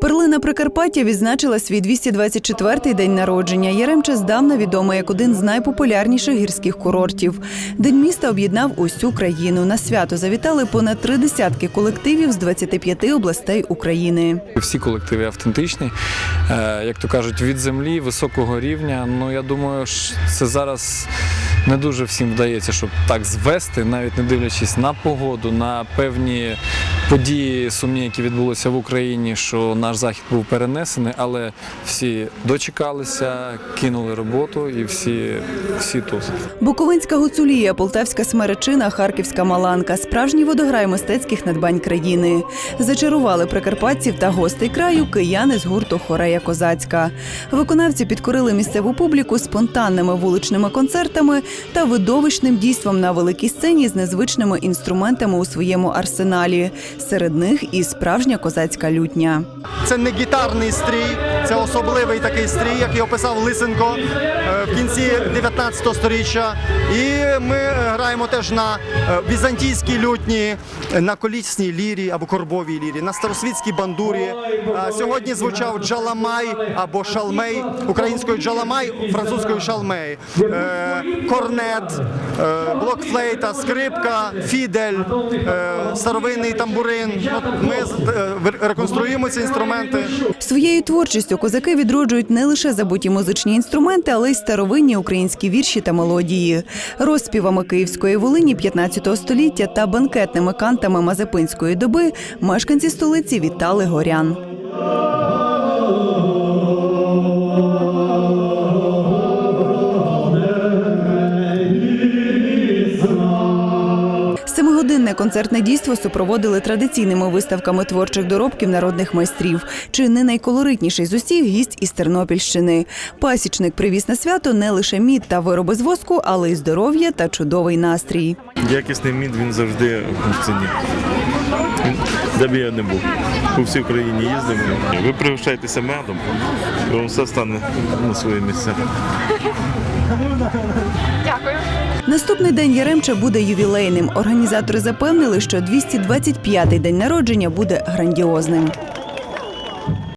Перлина Прикарпаття відзначила свій 224-й день народження. Яремче здавна відомий як один з найпопулярніших гірських курортів. День міста об'єднав усю країну. На свято завітали понад три десятки колективів з 25 областей України. Всі колективи автентичні, е, як то кажуть, від землі, високого рівня. Ну я думаю, це зараз не дуже всім вдається, щоб так звести, навіть не дивлячись на погоду, на певні події сумні, які відбулися в Україні, що наш захід був перенесений, але всі дочекалися, кинули роботу і всі, всі тут. Буковинська гуцулія, полтавська смеречина, харківська маланка справжній водограй мистецьких надбань країни. Зачарували прикарпатців та гостей краю кияни з гурту Хорея Козацька. Виконавці підкорили місцеву публіку спонтанними вуличними концертами та видовищним дійством на великій сцені з незвичними інструментами у своєму арсеналі. Серед них і справжня козацька лютня. Це не гітарний стрій, це особливий такий стрій, який описав Лисенко е, в кінці 19 століття. І ми граємо теж на е, візантійській лютні, на колісній лірі або корбовій лірі, на старосвітській бандурі. Сьогодні звучав джаламай або шалмей, українською джаламай, французькою шалмей, Е, корнет, е, блокфлейта, скрипка, фідель, е, старовинний тамбурин. Ми е, реконструюємо ці інструменти. Своєю творчістю козаки відроджують не лише забуті музичні інструменти, але й старовинні українські вірші та мелодії. Розспівами Київської Волині 15 століття та банкетними кантами Мазепинської доби мешканці столиці вітали горян. Семигодинне концертне дійство супроводили традиційними виставками творчих доробків народних майстрів. Чи не найколоритніший з усіх гість із Тернопільщини. Пасічник привіз на свято не лише мід та вироби з воску, але й здоров'я та чудовий настрій. Якісний мід він завжди в ціні. Де б я не був. По всій Україні їздимо. Ви пригощайтеся медом, вам все стане на свої місця. Наступний день Яремча буде ювілейним. Організатори запевнили, що 225-й день народження буде грандіозним.